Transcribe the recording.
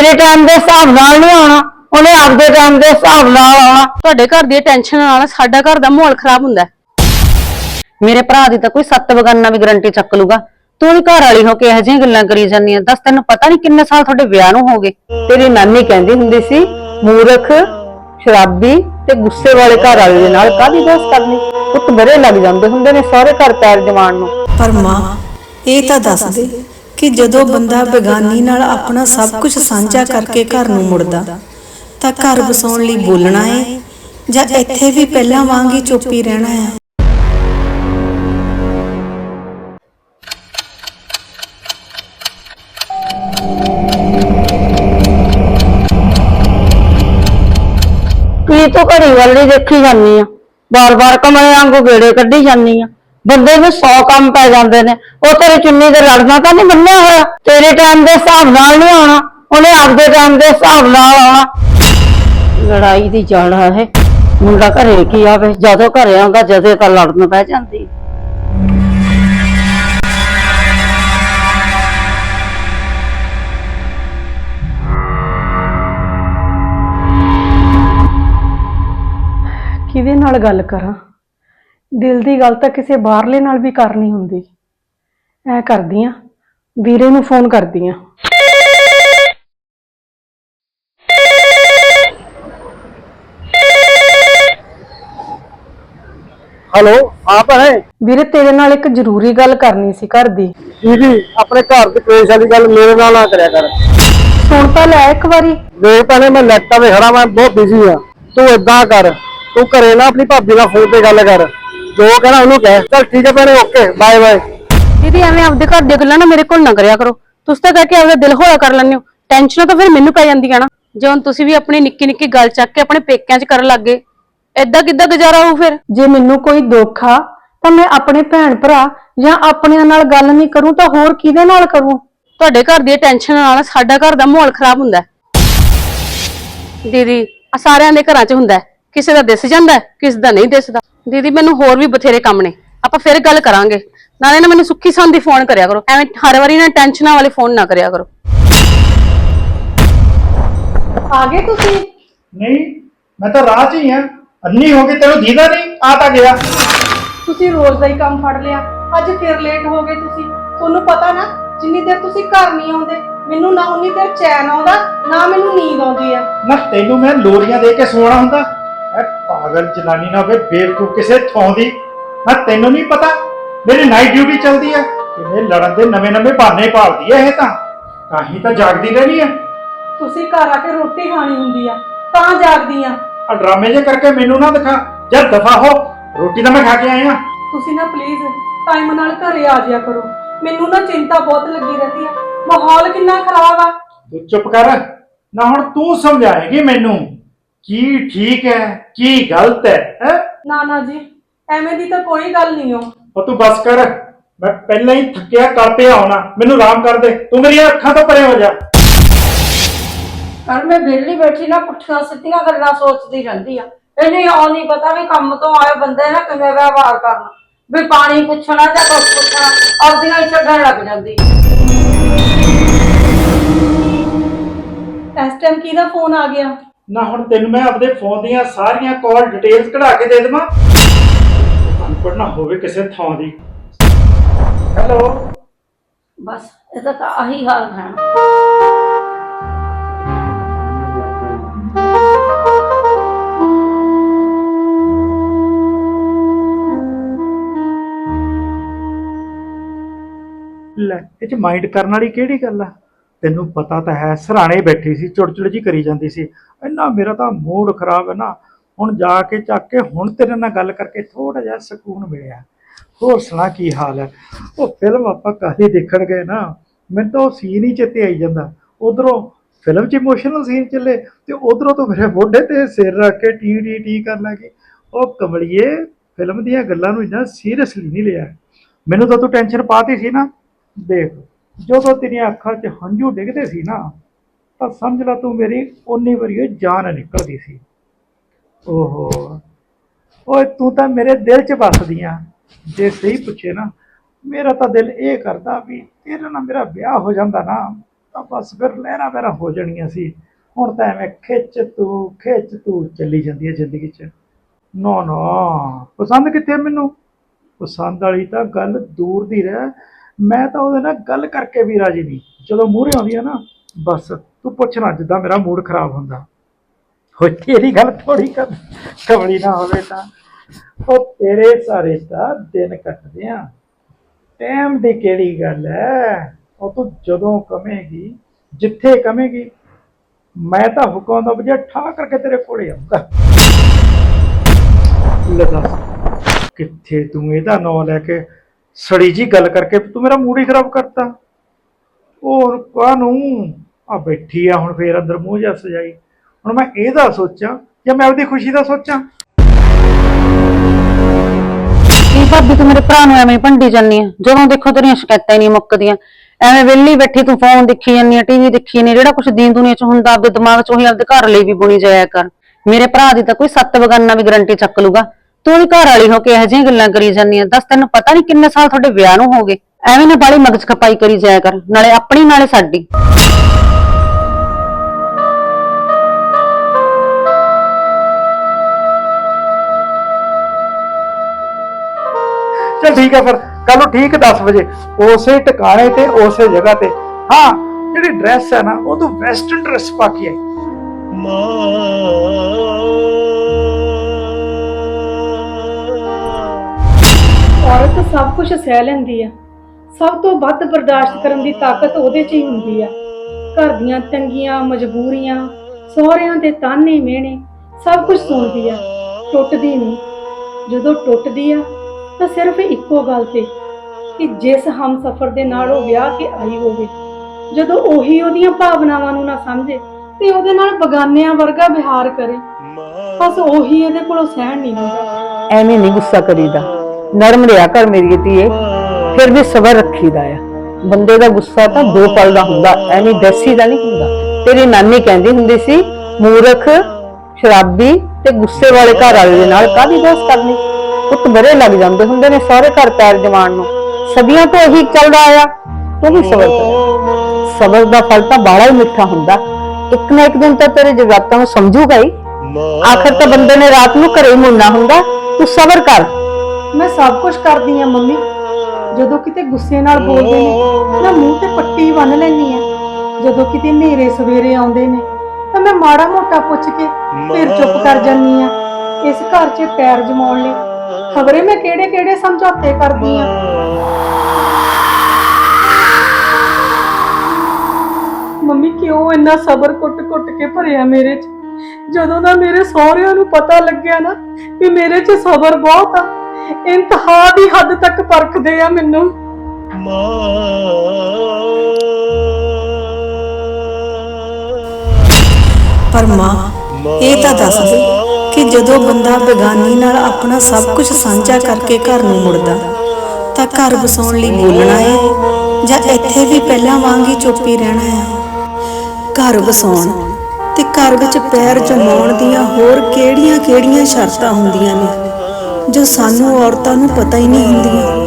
ਤੇਰੇ ਟਾਈਮ ਦੇ ਹਿਸਾਬ ਨਾਲ ਨਹੀਂ ਆਉਣਾ ਉਹਨੇ ਆਪਦੇ ਟਾਈਮ ਦੇ ਹਿਸਾਬ ਨਾਲ ਆਉਣਾ। ਤੁਹਾਡੇ ਘਰ ਦੀ ਟੈਨਸ਼ਨ ਨਾਲ ਸਾਡਾ ਘਰ ਦਾ ਮਾਹੌਲ ਖਰਾਬ ਹੁੰਦਾ ਹੈ। ਮੇਰੇ ਭਰਾ ਦੀ ਤਾਂ ਕੋਈ ਸੱਤ ਬਗਾਨਾ ਵੀ ਗਰੰਟੀ ਚੱਕ ਲੂਗਾ। ਤੂੰ ਵੀ ਘਰ ਵਾਲੀ ਹੋ ਕੇ ਇਹੋ ਜਿਹੀਆਂ ਗੱਲਾਂ ਕਰੀ ਜਾਂਦੀ ਆ। ਦੱਸ ਤੈਨੂੰ ਪਤਾ ਨਹੀਂ ਕਿੰਨੇ ਸਾਲ ਤੁਹਾਡੇ ਵਿਆਹ ਨੂੰ ਹੋ ਗਏ। ਤੇਰੀ ਨਾਨੀ ਕਹਿੰਦੀ ਹੁੰਦੀ ਸੀ ਮੂਰਖ ਸ਼ਰਾਬੀ ਤੇ ਗੁੱਸੇ ਵਾਲੇ ਘਰ ਵਾਲੇ ਦੇ ਨਾਲ ਕਾਹਦੀ ਬਹਿਸ ਕਰਨੀ? ਪੁੱਤ ਬਰੇ ਲੱਗ ਜਾਂਦੇ ਹੁੰਦੇ ਨੇ ਸਾਰੇ ਘਰ ਪੈਰ ਜਮਾਨ ਨੂੰ। ਪਰ ਮਾਂ ਇਹ ਤਾਂ ਦੱਸ ਦੇ ਕਿ ਜਦੋਂ ਬੰਦਾ ਬੇਗਾਨੀ ਨਾਲ ਆਪਣਾ ਸਭ ਕੁਝ ਸਾਂਝਾ ਕਰਕੇ ਘਰ ਨੂੰ ਮੁੜਦਾ, ਤਾਂ ਘਰ ਵਸਾਉਣ ਲਈ ਬੋਲਣਾ ਹੈ ਜਾਂ ਇੱਥੇ ਵੀ ਪਹਿਲਾਂ ਵਾਂਗ ਹੀ ਚੁੱਪੀ ਰਹਿਣਾ ਹੈ ਕੀ ਤੂੰ ਘੜੀ ਵਾਲੀ ਦੇਖੀ ਜਾਂਦੀ ਆ? ਬਾਰ-ਬਾਰ ਕਮਰੇ ਵਾਂਗੂ ਗੇੜੇ ਕੱਢੀ ਜਾਂਦੀ ਆ? ਬੰਦੇ ਨੂੰ 100 ਕੰਮ ਪੈ ਜਾਂਦੇ ਨੇ। ਉਹ ਤੇਰੇ ਚੁੰਨੀ ਦੇ ਲੜਨਾ ਤਾਂ ਨਹੀਂ ਬੰਨਿਆ ਹੋਇਆ? ਤੇਰੇ ਟਾਈਮ ਦੇ ਹਿਸਾਬ ਨਾਲ ਨਹੀਂ ਆਉਣਾ। ਉਹਨੇ ਆਪਦੇ ਟਾਈਮ ਦੇ ਹਿਸਾਬ ਨਾਲ ਆਉਣਾ। ਲੜਾਈ ਦੀ ਜੜ ਹੈ ਮੁੰਡਾ ਘਰੇ ਕੀ ਆਵੇ? ਜਦੋਂ ਘਰੇ ਆਉਂਦਾ, ਜਦੇ ਤਾਂ ਲੜਨ ਪੈ ਜਾਂਦੀ। ਕਿਹਦੇ ਨਾਲ ਗੱਲ ਕਰਾਂ? ਦਿਲ ਦੀ ਗੱਲ ਤਾਂ ਕਿਸੇ ਬਾਹਰਲੇ ਨਾਲ ਵੀ ਕਰਨੀ ਹੁੰਦੀ। ਐ ਕਰਦੀ ਆ ਵੀਰੇ ਨੂੰ ਫੋਨ ਕਰਦੀ ਆ ਹੈਲੋ ਆਪ ਹੈ ਵੀਰੇ ਤੇਰੇ ਨਾਲ ਇੱਕ ਜ਼ਰੂਰੀ ਗੱਲ ਕਰਨੀ ਸੀ ਘਰ ਦੀ। ਜੀ ਜੀ ਆਪਣੇ ਘਰ ਦੀ ਕਲੇਸ਼ ਵਾਲੀ ਗੱਲ ਮੇਰੇ ਨਾਲ ਨਾ ਕਰਿਆ ਕਰ। ਸੁਣ ਤਾਂ ਲੈ ਇੱਕ ਵਾਰੀ। ਦੇਖ ਭੈਣੇ ਮੈਂ ਲੈਟਾਂ ਤੇ ਖੜਾ ਮੈਂ ਬਹੁਤ ਬਿਜ਼ੀ ਆ। ਤੂੰ ਏਦਾਂ ਕਰ ਤੂੰ ਘਰੇ ਨਾ ਆਪਣੀ ਭਾਬੀ ਨਾਲ ਫੋਨ ਤੇ ਗੱਲ ਕਰ। ਜੋ ਕਹਿਣਾ ਉਹਨੂੰ ਕਹਿ। ਚੱਲ ਠੀਕ ਹੈ ਭੈਣੇ ਓਕੇ ਬਾਏ ਬਾਏ ਦੀਦੀ ਐਵੇਂ ਆਪਦੇ ਘਰ ਦੀਆਂ ਗੱਲਾਂ ਨਾ ਮੇਰੇ ਕੋਲ ਨਾ ਕਰਿਆ ਕਰੋ। ਤੁਸੀਂ ਤਾਂ ਕਹਿ ਕੇ ਆਪਦਾ ਦਿਲ ਹੋਇਆ ਕਰ ਲੈਂਦੇ ਹੋ। ਟੈਨਸ਼ਨ ਤਾਂ ਫਿਰ ਮੈਨੂੰ ਪੈ ਜਾਂਦੀ ਆ ਨਾ। ਜੇ ਹੁਣ ਤੁਸੀਂ ਵੀ ਆਪਣੀ ਨਿੱਕੀ ਨਿੱਕੀ ਗੱਲ ਚੱਕ ਕੇ ਆਪਣੇ ਪੇਕਿਆਂ 'ਚ ਕਰਨ ਲੱਗ ਏਦਾਂ ਕਿੱਦਾਂ ਗੁਜ਼ਾਰਾ ਹੋਊ ਫਿਰ? ਜੇ ਮੈਨੂੰ ਕੋਈ ਦੁੱਖ ਆ ਤਾਂ ਮੈਂ ਆਪਣੇ ਭੈਣ ਭਰਾ ਜਾਂ ਆਪਣਿਆਂ ਨਾਲ ਗੱਲ ਨਹੀਂ ਕਰੂੰ ਤਾਂ ਹੋਰ ਕਿਹਦੇ ਨਾਲ ਕਰੂੰ? ਤੁਹਾਡੇ ਘਰ ਦੀ ਟੈਨਸ਼ਨ ਨਾਲ ਸਾਡਾ ਘਰ ਦਾ ਮਾਹੌਲ ਖਰਾਬ ਹੁੰਦਾ ਹੈ। ਦੀਦੀ ਆ ਸਾਰਿਆਂ ਦੇ ਘਰਾਂ 'ਚ ਹੁੰਦਾ ਹੈ। ਕਿਸੇ ਦਾ ਦਿਸ ਜਾਂਦਾ ਹੈ, ਕਿਸੇ ਦਾ ਨਹੀਂ ਦਿਸਦਾ। ਦੀਦੀ ਮੈਨੂੰ ਹੋਰ ਵੀ ਬਥੇਰੇ ਕੰਮ ਨੇ। ਆਪਾਂ ਫਿਰ ਗੱਲ ਕਰਾਂਗੇ। ਨਾਲੇ ਨਾ ਮੈਨੂੰ ਸੁੱਖੀ ਸੰਦੀ ਫੋਨ ਕਰਿਆ ਕਰੋ। ਐਵੇਂ ਹਰ ਵਾਰੀ ਨਾ ਟੈਨਸ਼ਨਾਂ ਵਾਲੇ ਫੋਨ ਨਾ ਕਰਿਆ ਕਰੋ। ਆ ਗਏ ਤੁਸੀਂ? ਨਹੀਂ ਮੈਂ ਤਾਂ ਰਾਹ 'ਚ ਹੀ ਆ ਅੰਨੀ ਹੋ ਕੇ ਤੈਨੂੰ ਦੀਦਾ ਨਹੀਂ ਆ ਤਾਂ ਗਿਆ। ਤੁਸੀਂ ਰੋਜ਼ ਦਾ ਹੀ ਕੰਮ ਫੜ ਲਿਆ। ਅੱਜ ਫਿਰ ਲੇਟ ਹੋ ਗਏ ਤੁਸੀਂ। ਤੁਹਾਨੂੰ ਪਤਾ ਨਾ ਜਿੰਨੀ ਦੇਰ ਤੁਸੀਂ ਘਰ ਨਹੀਂ ਆਉਂਦੇ ਮੈਨੂੰ ਨਾ ਉਨੀ ਦੇਰ ਚੈਨ ਆਉਂਦਾ ਨਾ ਮੈਨੂੰ ਨੀਂਦ ਆਉਂਦੀ ਆ। ਨਾ ਤੈਨੂੰ ਮੈਂ ਲੋਰੀਆਂ ਦੇ ਕੇ ਸੋਣਾ ਹੁੰਦਾ। ਐ ਪਾਗਲ ਜਨਾਨੀ ਨਾ ਵੇ ਬੇਵਕੂਫ ਕਿਸੇ ਥਾਂ ਦੀ। ਨਾ ਤੈਨੂੰ ਨਹੀਂ ਪਤਾ ਮੇਰੀ ਨਾਈਟ ਡਿਊਟੀ ਚੱਲਦੀ ਆ ਕਿਵੇਂ ਲੜਨ ਦੇ ਨਵੇਂ ਨਵੇਂ ਬਹਾਨੇ ਭਾਲਦੀ ਐ ਇਹ ਤਾਂ। ਤਾਂ ਹੀ ਤਾਂ ਜਾਗਦੀ ਰਹਿਣੀ ਐ ਤੁਸੀਂ ਘਰ ਆ ਕੇ ਰੋਟੀ ਖਾਣੀ ਹੁੰਦੀ ਆ ਤਾਂ ਜਾਗਦੀ ਆ। ਆ ਡਰਾਮੇ ਜੇ ਕਰਕੇ ਮੈਨੂੰ ਨਾ ਦਿਖਾ ਜਦ ਦਫਾ ਹੋ ਰੋਟੀ ਤਾਂ ਮੈਂ ਖਾ ਕੇ ਆਇਆ ਤੁਸੀਂ ਨਾ ਪਲੀਜ਼ ਟਾਈਮ ਨਾਲ ਘਰੇ ਆ ਜਾਇਆ ਕਰੋ। ਮੈਨੂੰ ਨਾ ਚਿੰਤਾ ਬਹੁਤ ਲੱਗੀ ਰਹਿੰਦੀ ਆ। ਮਾਹੌਲ ਕਿੰਨਾ ਖਰਾਬ ਆ। ਤੂੰ ਚੁੱਪ ਕਰ ਨਾ ਹੁਣ ਤੂੰ ਸਮਝਾਏਗੀ ਮੈਨੂੰ। ਕੀ ਠੀਕ ਹੈ ਕੀ ਗਲਤ ਹੈ ਹੈ? ਨਾ ਨਾ ਜੀ ਐਵੇਂ ਦੀ ਤਾਂ ਕੋਈ ਗੱਲ ਨਹੀਂ ਹੋ ਉਹ ਤੂੰ ਬਸ ਕਰ ਮੈਂ ਪਹਿਲਾਂ ਹੀ ਥੱਕਿਆ ਕਰ ਪਿਆ ਆਉਣਾ ਮੈਨੂੰ ਆਰਾਮ ਕਰ ਦੇ ਤੂੰ ਮੇਰੀਆਂ ਅੱਖਾਂ ਤੋਂ ਪਰੇ ਹੋ ਜਾ। ਕੱਲ ਮੈਂ ਵਿਹਲੀ ਬੈਠੀ ਨਾ ਪੁੱਠੀਆਂ ਸਿੱਧੀਆਂ ਗੱਲਾਂ ਸੋਚਦੀ ਰਹਿੰਦੀ ਆ। ਇਹ ਨਹੀਂ ਆਉ ਨਹੀਂ ਪਤਾ ਵੀ ਕੰਮ ਤੋਂ ਆਏ ਬੰਦੇ ਨਾਲ ਕਿਵੇਂ ਵਿਵਹਾਰ ਕਰਨਾ। ਵੀ ਪਾਣੀ ਪੁੱਛਣਾ ਜਾਂ ਕੁਛ ਪੁੱਛਣਾ ਆਪਦੀਆਂ ਹੀ ਛੱਡਣ ਲੱਗ ਜਾਂਦੀ। ਇਸ ਟਾਈਮ ਕਿਹਦਾ ਫੋਨ ਆ ਗਿਆ? ਨਾ ਹੁਣ ਤੈਨੂੰ ਮੈਂ ਆਪਦੇ ਫੋਨ ਦੀਆਂ ਸਾਰੀਆਂ ਕਾਲ ਡਿਟੇਲਸ ਕਢਾ ਕੇ ਦੇ ਦੇਵਾਂ। ਅਨਪੜ੍ਹ ਨਾ ਹੋਵੇ ਕਿਸੇ ਥਾਂ ਦੀ। ਹੈਲੋ ਬਸ ਇਹਦਾ ਤਾਂ ਆਹੀ ਹਾਲ ਹੈ। ਲੈ ਇਹ ਚ ਮਾਈਂਡ ਕਰਨ ਵਾਲੀ ਕਿਹੜੀ ਗੱਲ ਆ? ਤੈਨੂੰ ਪਤਾ ਤਾਂ ਹੈ, ਸਰਾਣੇ ਬੈਠੀ ਸੀ, ਚੁੜਚੁੜ ਜੀ ਕਰੀ ਜਾਂਦੀ ਸੀ। ਇੰਨਾ ਮੇਰਾ ਤਾਂ ਮੂਡ ਖਰਾਬ ਹੈ ਨਾ। ਹੁਣ ਜਾ ਕੇ ਚੱਕ ਕੇ ਹੁਣ ਤੇਰੇ ਨਾਲ ਗੱਲ ਕਰਕੇ ਥੋੜਾ ਜਿਹਾ ਸਕੂਨ ਮਿਲਿਆ। ਹੋਰ ਸੁਣਾ ਕੀ ਹਾਲ ਹੈ? ਉਹ ਫਿਲਮ ਆਪਾਂ ਕਾਹਦੀ ਦੇਖਣ ਗਏ ਨਾ। ਮੈਨੂੰ ਤਾਂ ਉਹ ਸੀਨ ਹੀ ਚੇਤੇ ਆਈ ਜਾਂਦਾ। ਉਧਰੋਂ ਫਿਲਮ 'ਚ ਇਮੋਸ਼ਨਲ ਸੀਨ ਚੱਲੇ ਤੇ ਉਧਰੋਂ ਤੋਂ ਮੇਰੇ ਮੋਢੇ ਤੇ ਸਿਰ ਰੱਖ ਕੇ ਟੀ ਟੀ ਟੀ ਕਰਨ ਲੱਗੀ ਉਹ ਕਮਲੀਏ ਫਿਲਮ ਦੀਆਂ ਗੱਲਾਂ ਨੂੰ ਇੰਨਾ ਸੀਰੀਅਸਲੀ ਨਹੀਂ ਲਿਆ। ਮੈਨੂੰ ਤਾਂ ਤੂੰ ਟੈਨਸ਼ਨ ਪਾਤੀ ਸੀ ਨਾ। ਦੇਖ। ਜਦੋਂ ਤੇਰੀਆਂ ਅੱਖਾਂ 'ਚ ਹੰਝੂ ਡਿੱਗਦੇ ਸੀ ਨਾ, ਤਾਂ ਸਮਝ ਲੈ ਤੂੰ ਮੇਰੀ ਓਨੀ ਵਾਰੀ ਜਾਨ ਨਿਕਲਦੀ ਸੀ। ਓਹੋ, ਓਏ ਤੂੰ ਤਾਂ ਮੇਰੇ ਦਿਲ 'ਚ ਵੱਸਦੀ ਆ। ਜੇ ਸਹੀ ਪੁੱਛੇ ਨਾ, ਮੇਰਾ ਤਾਂ ਦਿਲ ਇਹ ਕਰਦਾ ਵੀ ਤੇਰੇ ਨਾਲ ਮੇਰਾ ਵਿਆਹ ਹੋ ਜਾਂਦਾ ਨਾ, ਤਾਂ ਬਸ ਫਿਰ ਲਹਿਰਾ ਬਹਿਰਾ ਹੋ ਜਾਣੀਆਂ ਸੀ। ਹੁਣ ਤਾਂ ਐਵੇਂ ਖਿੱਚ ਤੂੰ ਖਿੱਚ ਤੂੰ ਚੱਲੀ ਜਾਂਦੀ ਹੈ ਜ਼ਿੰਦਗੀ 'ਚ। ਨਾ ਨਾ, ਪਸੰਦ ਕਿੱਥੇ ਮੈਨੂੰ? ਪਸੰਦ ਵਾਲੀ ਤਾਂ ਗੱਲ ਦੂਰ ਦੀ ਰਹਿ। ਮੈਂ ਤਾਂ ਉਹਦੇ ਨਾਲ ਗੱਲ ਕਰਕੇ ਵੀ ਰਾਜੀ ਨਹੀਂ। ਜਦੋਂ ਮੂਹਰੇ ਆਉਂਦੀ ਆ ਨਾ, ਬਸ ਤੂੰ ਪੁੱਛਣਾ ਜਿੱਦਾਂ ਮੇਰਾ ਮੂਡ ਖਰਾਬ ਹੁੰਦਾ। ਹੋ ਤੇਰੀ ਗੱਲ ਥੋੜੀ ਕਰ ਕਮਲੀ ਨਾ ਹੋਵੇ ਤਾਂ। ਉਹ ਤੇਰੇ ਸਾਰੇ ਤਾਂ ਦਿਨ ਕੱਟਦੇ ਆ। ਟਾਈਮ ਦੀ ਕਿਹੜੀ ਗੱਲ ਹੈ ਉਹ ਤੂੰ ਜਦੋਂ ਕਮੇਗੀ ਜਿੱਥੇ ਕਮੇਗੀ ਮੈਂ ਤਾਂ ਹੁਕਮ ਦਾ ਵਜੇ ਠਾ ਕਰਕੇ ਤੇਰੇ ਕੋਲੇ ਆਉਂਦਾ ਲੈ ਕਿੱਥੇ ਤੂੰ ਇਹਦਾ ਨਾਂ ਲੈ ਕੇ ਸੜੀ ਜੀ ਗੱਲ ਕਰਕੇ ਤੂੰ ਮੇਰਾ ਮੂਡ ਹੀ ਖਰਾਬ ਕਰਤਾ। ਹੋਰ ਕਾਹਨੂੰ ਆ ਬੈਠੀ ਆ, ਹੁਣ ਫੇਰ ਅੰਦਰ ਮੂੰਹ ਜਿਹਾ ਸਜਾਈ। ਹੁਣ ਮੈਂ ਇਹਦਾ ਸੋਚਾਂ ਜਾਂ ਮੈਂ ਆਪਦੀ ਖੁਸ਼ੀ ਦਾ ਸੋਚਾਂ? ਕੀ ਭਾਬੀ ਤੂੰ ਮੇਰੇ ਭਰਾ ਨੂੰ ਐਵੇਂ ਭੰਡੀ ਜਾਂਦੀ ਆ? ਜਦੋਂ ਦੇਖੋ ਤੇਰੀਆਂ ਸ਼ਿਕਾਇਤਾਂ ਹੀ ਨਹੀਂ ਮੁੱਕਦੀਆਂ। ਐਵੇਂ ਵਿਹਲੀ ਬੈਠੀ ਤੂੰ ਫੋਨ ਦੇਖੀ ਜਾਂਦੀ ਆ ਟੀਵੀ ਦੇਖੀ ਜਾਂਦੀ ਆ, ਜਿਹੜਾ ਕੁਝ ਦੀਨ ਦੁਨੀਆ ਚ ਹੁੰਦਾ, ਆਪਦੇ ਦਿਮਾਗ ਚ ਉਹੀ ਆਪਦੇ ਘਰ ਲਈ ਵੀ ਬੁਣੀ ਜਾਇਆ ਕਰ। ਮੇਰੇ ਭਰਾ ਦੀ ਤਾਂ ਕੋਈ ਸੱਤ ਬਗਾਨਾ ਵੀ ਗਰੰਟੀ ਚੱਕ ਲੂਗਾ ਤੂੰ ਉਹਦੀ ਘਰ ਵਾਲੀ ਹੋ ਕੇ ਇਹੋ ਜਿਹੀਆਂ ਗੱਲਾਂ ਕਰੀ ਜਾਂਦੀ ਆ। ਦੱਸ ਤੈਨੂੰ ਪਤਾ ਨਹੀਂ ਕਿੰਨੇ ਸਾਲ ਤੁਹਾਡੇ ਵਿਆਹ ਨੂੰ ਹੋ ਗਏ। ਐਵੇਂ ਨਾ ਬਾਲੀ ਮਗਜ ਖਪਾਈ ਕਰੀ ਜਾਇਆ ਕਰ ਨਾਲੇ ਆਪਣੀ ਨਾਲੇ ਸਾਡੀ। ਚਲ ਠੀਕ ਹੈ ਫਿਰ ਕੱਲ ਨੂੰ ਠੀਕ 10 ਵਜੇ ਉਸੇ ਟਿਕਾਣੇ ਤੇ ਉਸੇ ਜਗ੍ਹਾ ਤੇ। ਹਾਂ ਜਿਹੜੀ ਡਰੈਸ ਹੈ ਨਾ ਉਹ ਤੂੰ ਵੈਸਟਰਨ ਡਰੈਸ ਪਾ ਕੇ ਆਈ ਔਰਤ ਸਭ ਕੁਝ ਸਹਿ ਲੈਂਦੀ ਆ। ਸਭ ਤੋਂ ਵੱਧ ਬਰਦਾਸ਼ਤ ਕਰਨ ਦੀ ਤਾਕਤ ਉਹਦੇ 'ਚ ਹੀ ਹੁੰਦੀ ਆ। ਘਰ ਦੀਆਂ ਤੰਗੀਆਂ, ਮਜਬੂਰੀਆਂ, ਸਹੁਰਿਆਂ ਦੇ ਤਾਨੇ ਮਿਹਣੇ ਸਭ ਕੁਝ ਸੁਣਦੀ ਆ। ਟੁੱਟਦੀ ਨਹੀਂ। ਜਦੋਂ ਟੁੱਟਦੀ ਆ, ਤਾਂ ਸਿਰਫ ਇੱਕੋ ਗੱਲ ਤੇ, ਕਿ ਜਿਸ ਹਮਸਫਰ ਦੇ ਨਾਲ ਉਹ ਵਿਆਹ ਕੇ ਆਈ ਹੋਵੇ, ਜਦੋਂ ਉਹੀ ਉਹਦੀਆਂ ਭਾਵਨਾਵਾਂ ਨੂੰ ਨਾ ਸਮਝੇ, ਤੇ ਉਹਦੇ ਨਾਲ ਬਗਾਨਿਆਂ ਵਰਗਾ ਵਿਹਾਰ ਕਰੇ। ਬਸ ਉਹੀ ਇਹਦੇ ਕੋਲੋਂ ਸਹਿਣ ਨਹੀਂ ਹੁੰਦਾ। ਐਵੇਂ ਨਹੀਂ ਗੁੱਸਾ ਕਰੀਦਾ। ਨਰਮ ਰਿਹਾ ਕਰ ਮੇਰੀ ਧੀਏ ਫਿਰ ਵੀ ਸਬਰ ਰੱਖੀਦਾ ਆ। ਬੰਦੇ ਦਾ ਗੁੱਸਾ ਤਾਂ ਦੋ ਪਲ ਦਾ ਹੁੰਦਾ, ਐਵੇਂ ਦੈਸੀ ਦਾ ਨਹੀਂ ਹੁੰਦਾ। ਤੇਰੀ ਨਾਨੀ ਕਹਿੰਦੀ ਹੁੰਦੀ ਸੀ, ਮੂਰਖ, ਸ਼ਰਾਬੀ ਤੇ ਗੁੱਸੇ ਵਾਲੇ ਘਰ ਵਾਲੇ ਦੇ ਨਾਲ ਕਾਹਦੀ ਬਹਿਸ ਕਰਨੀ? ਪੁੱਤ ਬਰੇ ਲੱਗ ਜਾਂਦੇ ਹੁੰਦੇ ਨੇ ਸਾਰੇ ਘਰ ਪੈਰ ਜਮਾਨ ਨੂੰ। ਸਦੀਆਂ ਤੋਂ ਇਹੀ ਚੱਲਦਾ ਆਇਆ, ਤੂੰ ਵੀ ਸਬਰ ਕਰ। ਸਬਰ ਦਾ ਫਲ ਤਾਂ ਬਾਹਲਾ ਹੀ ਮਿੱਠਾ ਹੁੰਦਾ। ਇੱਕ ਨਾ ਇੱਕ ਦਿਨ ਤਾਂ ਤੇਰੇ ਜਗਾਤਾਂ ਨੂੰ ਸਮਝੂਗਾ ਹੀ। ਆਖਰ ਤਾਂ ਬੰਦੇ ਨੇ ਰਾਤ ਨੂੰ ਘਰੇ ਹੀ ਮੁੜਨਾ ਹੁੰਦਾ। ਤੂੰ ਸਬਰ ਕਰ। ਮੈਂ ਸਭ ਕੁਝ ਕਰਦੀ ਆ ਮੰਮੀ। ਜਦੋਂ ਕਿਤੇ ਗੁੱਸੇ ਨਾਲ ਬੋਲਦੇ ਨੇ, ਮੈਂ ਮੂੰਹ ਤੇ ਪੱਟੀ ਬੰਨ ਲੈਂਦੀ ਆ ਜਦੋਂ ਕਿਤੇ ਹਨੇਰੇ ਸਵੇਰੇ ਆਉਂਦੇ ਨੇ, ਤਾਂ ਮੈਂ ਮਾੜਾ ਮੋਟਾ ਪੁੱਛ ਕੇ ਫਿਰ ਚੁੱਪ ਕਰ ਜਾਂਦੀ ਆ ਇਸ ਘਰ 'ਚ ਪੈਰ ਜਮਾਉਣ ਲਈ ਖਬਰੇ ਮੈਂ ਕਿਹੜੇ ਕਿਹੜੇ ਸਮਝੌਤੇ ਕਰਦੀ ਆ ਮੰਮੀ, ਕਿਉਂ ਇੰਨਾ ਸਬਰ ਕੁੱਟ-ਕੁੱਟ ਕੇ ਭਰਿਆ ਮੇਰੇ 'ਚ? ਜਦੋਂ ਦਾ ਮੇਰੇ ਸਹੁਰਿਆਂ ਨੂੰ ਪਤਾ ਲੱਗਿਆ ਨਾ ਕਿ ਮੇਰੇ 'ਚ ਸਬਰ ਬਹੁਤ ਆ ਇੰਤਹਾ ਦੀ ਹੱਦ ਤੱਕ ਪਰਖਦੇ ਆ ਮੈਨੂੰ। ਪਰ ਮਾਂ ਇਹ ਤਾਂ ਦੱਸ ਦੇ ਕਿ ਜਦੋਂ ਬੰਦਾ ਬੇਗਾਨੀ ਨਾਲ ਆਪਣਾ ਸਭ ਕੁਝ ਸਾਂਝਾ ਕਰਕੇ ਘਰ ਨੂੰ ਮੁੜਦਾ, ਤਾਂ ਘਰ ਵਸਾਉਣ ਲਈ ਬੋਲਣਾ ਹੈ ਜਾਂ ਇੱਥੇ ਵੀ ਪਹਿਲਾਂ ਵਾਂਗ ਹੀ ਚੁੱਪੀ ਰਹਿਣਾ ਹੈ? ਘਰ ਵਸਾਉਣ ਤੇ ਘਰ ਵਿੱਚ ਪੈਰ ਜਮਾਉਣ ਦੀਆਂ ਹੋਰ ਕਿਹੜੀਆਂ-ਕਿਹੜੀਆਂ ਸ਼ਰਤਾਂ ਹੁੰਦੀਆਂ ਨੇ? ਜੋ ਸਾਨੂੰ ਔਰਤਾਂ ਨੂੰ ਪਤਾ ਹੀ ਨਹੀਂ ਹੁੰਦੀਆਂ।